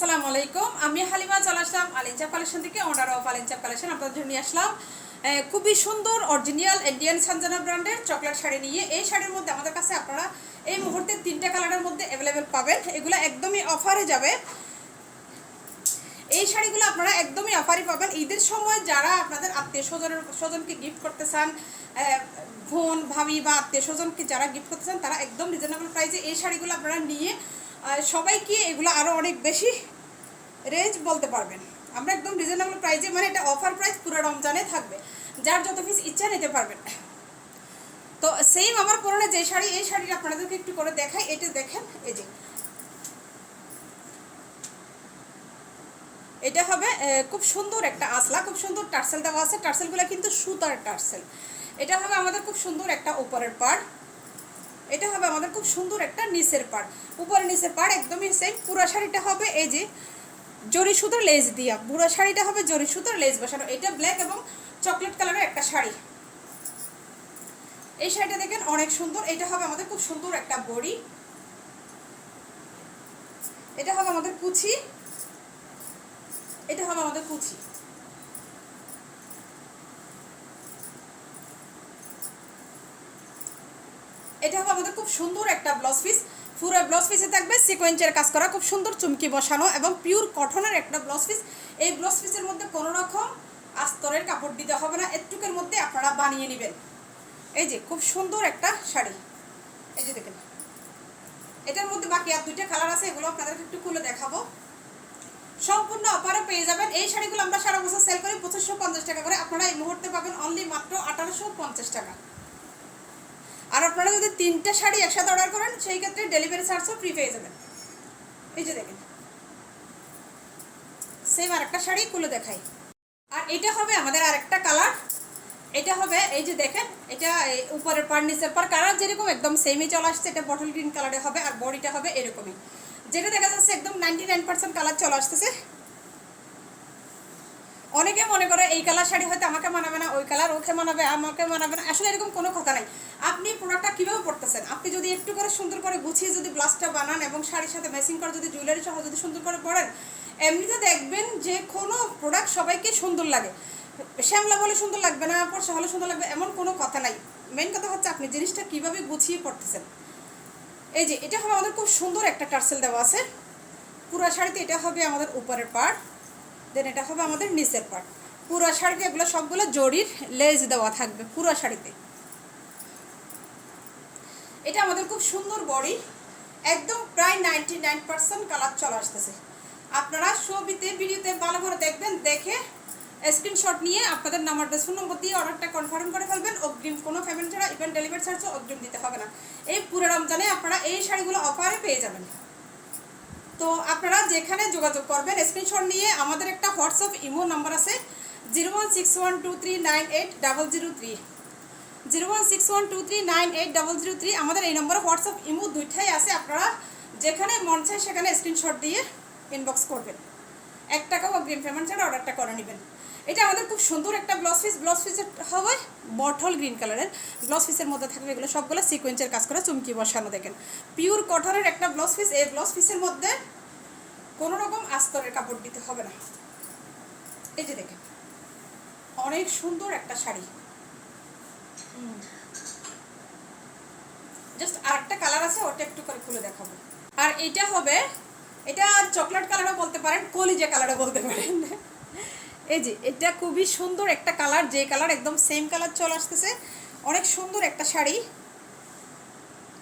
আসসালামু আলাইকুম। আমি হালিমা, চলে আসলাম আলিঞ্চা কালেকশন থেকে অর্ডার অফ আলিঞ্চা কালেকশন আপনাদের জন্য নিয়ে আসলাম খুবই সুন্দর অরিজিনাল ইন্ডিয়ান সঞ্জনা ব্র্যান্ডের চকলেট শাড়ি নিয়ে। এই শাড়ির মধ্যে আমাদের কাছে আপনারা এই মুহূর্তে তিনটে কালারের মধ্যে অ্যাভেলেবেল পাবেন। এগুলো একদমই অফারে যাবে। এই শাড়িগুলো আপনারা একদমই অফারই পাবেন। ঈদের সময় যারা আপনাদের আত্মীয় স্বজনের, স্বজনকে গিফট করতে চান বোন, ভাবি বা আত্মীয় স্বজনকে যারা গিফট করতে চান, তারা একদম রিজনেবল প্রাইসে এই শাড়িগুলো আপনারা নিয়ে সবাইকে এগুলো আরও অনেক বেশি রেঞ্জ বলতে পারবেন। আমরা একদম রিজনেবল প্রাইসে মানে এটা অফার প্রাইস পুরো রমজানে থাকবে। যার যত পিস ইচ্ছা নিতে পারবেন। তো সেম আমার পরনে যে শাড়ি, এই শাড়িটা আপনাদেরকে একটু করে দেখাই। এটা দেখেন, এই যে। এটা হবে খুব সুন্দর একটা আসলা খুব সুন্দর টার্সেল দেওয়া আছে। টার্সেলগুলো কিন্তু সুতার টার্সেল। এটা হবে আমাদের খুব সুন্দর একটা উপরের পাড় এটা হবে আমাদের খুব সুন্দর একটা নিচের পাড়। উপরে নিচের পাড় একদমই সেম পুরো শাড়িটা হবে এই যে জরি সুতোর লেজ দিয়া। পুরো শাড়িটা হবে জরি সুতোর লেজ বসানো। এটা ব্ল্যাক এবং চকলেট কালারের একটা শাড়ি। এই শাড়িটা দেখেন অনেক সুন্দর। এটা হবে আমাদের খুব সুন্দর একটা বড়ি। এটা হবে আমাদের কুচি। এটা হবে আমাদের কুচি। এটা হবে আমাদের খুব সুন্দর একটা ব্লাউজ পিস পুরো ব্লাউজ পিসে থাকবে সিকোয়েন্সের কাজ করা, খুব সুন্দর চুমকি বসানো এবং পিওর কটনের একটা ব্লাউজ পিস এই ব্লাউজ পিসের মধ্যে কোনো রকম আস্তরের কাপড় দিতে হবে না, এটুকের মধ্যে আপনারা বানিয়ে নেবেন। এই যে, খুব সুন্দর একটা শাড়ি। এই যে দেখেন। এটার মধ্যে বাকি আর দুইটা কালার আছে, এগুলো আপনাদেরকে একটু খুলে দেখাবো। সম্পূর্ণ অফারে পেয়ে যাবেন। এই শাড়িগুলো আমরা সারা বছর সেল করি, পঁচিশশো পঞ্চাশ টাকা করে। আপনারা এই মুহূর্তে পাবেন অনলি মাত্র আঠারোশো পঞ্চাশ টাকা। আর আপনারা যদি তিনটা শাড়ি একসাথে অর্ডার করেন, সেই ক্ষেত্রে ডেলিভারি চার্জও ফ্রি পেয়ে যাবেন। এই যে দেখেন। সেম আর একটা শাড়ি খুলে দেখাই। আর এটা হবে আমাদের আরেকটা কালার এটা হবে, এই যে দেখেন, এটা উপরের পার নিচের পার কালার যেরকম, একদম সেমই চলে আসছে। এটা বটল গ্রিন কালারে হবে, আর বডিটা হবে এরকমই। যেটা দেখা যাচ্ছে, একদম নাইনটি নাইন পার্সেন্ট কালার চলে আসতেছে। অনেকে মনে করে এই কালার শাড়ি হয়তো আমাকে মানাবে না, ওই কালার ওকে মানাবে, আমাকে মানাবে না। আসলে এরকম কোনো কথা নাই। আপনি প্রোডাক্টটা কীভাবে পড়তেছেন আপনি যদি একটু করে সুন্দর করে গুছিয়ে যদি ব্লাউজটা বানান এবং শাড়ির সাথে ম্যাচিং করে যদি জুয়েলারি সহ যদি সুন্দর করে পরেন, এমনিতে দেখবেন যে কোনো প্রোডাক্ট সবাইকে সুন্দর লাগে। শ্যামলা বলে সুন্দর লাগবে না পরশা হলে সুন্দর লাগবে, এমন কোনো কথা নাই। মেন কথা হচ্ছে আপনি জিনিসটা কীভাবে গুছিয়ে পড়তেছেন এই যে, এটা হবে আমাদের খুব সুন্দর একটা টার্সেল দেওয়া আছে। পুরো শাড়িতে এটা হবে আমাদের উপরের পার্ট দেন এটা হবে আমাদের নিচের পার্ট পুরো শাড়িতে এগুলো সবগুলো জরির লেজ দেওয়া থাকবে, পুরো শাড়িতে। এটা আমাদের খুব সুন্দর বডি, একদম প্রায় নাইনটি নাইন পার্সেন্ট কালার চলে আসতেছে। আপনারা ছবিতে, ভিডিওতে ভালো করে দেখবেন, দেখে স্ক্রিনশট নিয়ে আপনাদের নাম্বার ফোন নম্বর দিয়ে অর্ডারটা কনফার্ম করে ফেলবেন। অগ্রিম কোনো পেমেন্ট ছাড়া ইভেন ডেলিভারি চার্জও অগ্রিম দিতে হবে না। এই পুরো রমজানে আপনারা এই শাড়িগুলো অফারে পেয়ে যাবেন। তো আপনারা যেখানে যোগাযোগ করবেন স্ক্রিনশট নিয়ে আমাদের একটা হোয়াটসঅ্যাপ ইমো নাম্বার আছে zero one six one two three nine eight double zero three zero one six one two three nine eight zero three আমাদের এই নম্বরে হোয়াটসঅ্যাপ ইমো দুইটাই আছে, আপনারা যেখানে মন চায় সেখানে স্ক্রিনশট দিয়ে ইনবক্স করবেন। এক টাকা টাকাও গ্রিন পেমেন্ট ছাড়া অর্ডারটা করে নেবেন। এটা আমাদের খুব সুন্দর একটা ব্লাউজ পিস ব্লাউজ পিসের হবে বটল গ্রিন কালারের ব্লাউজ পিসের মধ্যে থাকবে এগুলো সবগুলো সিকোয়েন্সের কাজ করা, চুমকি বসানো দেখেন। পিওর কটনের একটা ব্লাউজ পিস এই ব্লাউজ পিসের মধ্যে কোনো রকম আস্তরের কাপড় দিতে হবে না। এই যে দেখেন, অনেক সুন্দর একটা শাড়ি। জাস্ট আরেকটা কালার আছে, ওটা একটু করে খুলে দেখাবো। আর এটা হবে, এটা চকলেট কালারও বলতে পারেন, কলিজা কালারও বলতে পারেন। এই যে, এটা খুবই সুন্দর একটা কালার, যে কালার একদম সেম কালার চলে আসতেছে। অনেক সুন্দর একটা শাড়ি।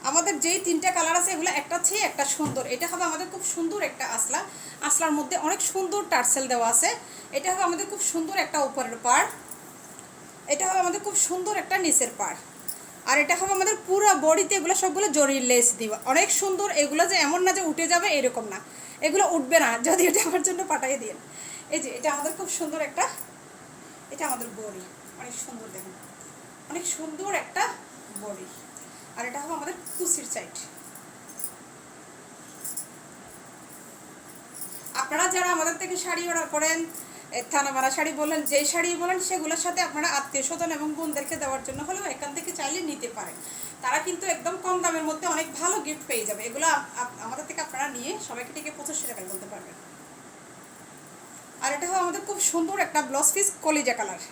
আমাদের যেই তিনটা কালার আছে, এগুলো একটা চেয়ে একটা সুন্দর। এটা হবে আমাদের খুব সুন্দর একটা আসলা আসলার মধ্যে অনেক সুন্দর টার্সেল দেওয়া আছে। এটা হবে আমাদের খুব সুন্দর একটা উপরের পাড়। এটা হবে আমাদের খুব সুন্দর একটা নিচের পাড়। আর এটা হবে আমাদের পুরো বডিতে এগুলো সবগুলো জরির লেস দিবা। অনেক সুন্দর, এগুলো যে এমন না যে উঠে যাবে এরকম না। এগুলো উঠবে না, যদি এটা আমার জন্য পাঠিয়ে দিন এই যে, এটা আমাদের খুব সুন্দর একটা, এটা আমাদের বডি। অনেক সুন্দর দেখুন। অনেক সুন্দর একটা বডি। আর এটা হবে আমাদের কুচির সাইড আপনারা যারা আমাদের থেকে শাড়ি অর্ডার করেন থানামারা শাড়ি বলেন, যেই শাড়ি বলেন, সেগুলোর সাথে আপনারা আত্মীয় স্বজন এবং বোনদেরকে দেওয়ার জন্য হলেও এখান থেকে চাইলে নিতে পারেন। তারা কিন্তু একদম কম দামের মধ্যে অনেক ভালো গিফট পেয়ে যাবে। এগুলো আমাদের থেকে আপনারা নিয়ে সবাইকে থেকে পঁচিশশো টাকায় বলতে পারবেন। আমাদের খুব সুন্দর একটা ব্লাউজ পিস কলিজা কালার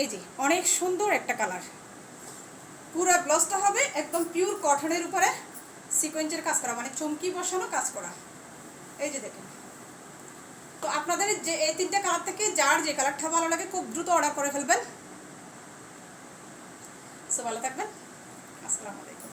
এই যে, অনেক সুন্দর একটা কালার পুরো ব্লাউজটা হবে একদম পিওর কটনের উপরে সিকোয়েন্সের কাজ করা মানে চমকি বসানো কাজ করা। এই যে দেখেন। তো আপনাদের যে, এই তিনটে কালার থেকে যার যে কালারটা ভালো লাগে খুব দ্রুত অর্ডার করে ফেলবেন। সো ভালো থাকবেন। আসসালামু আলাইকুম।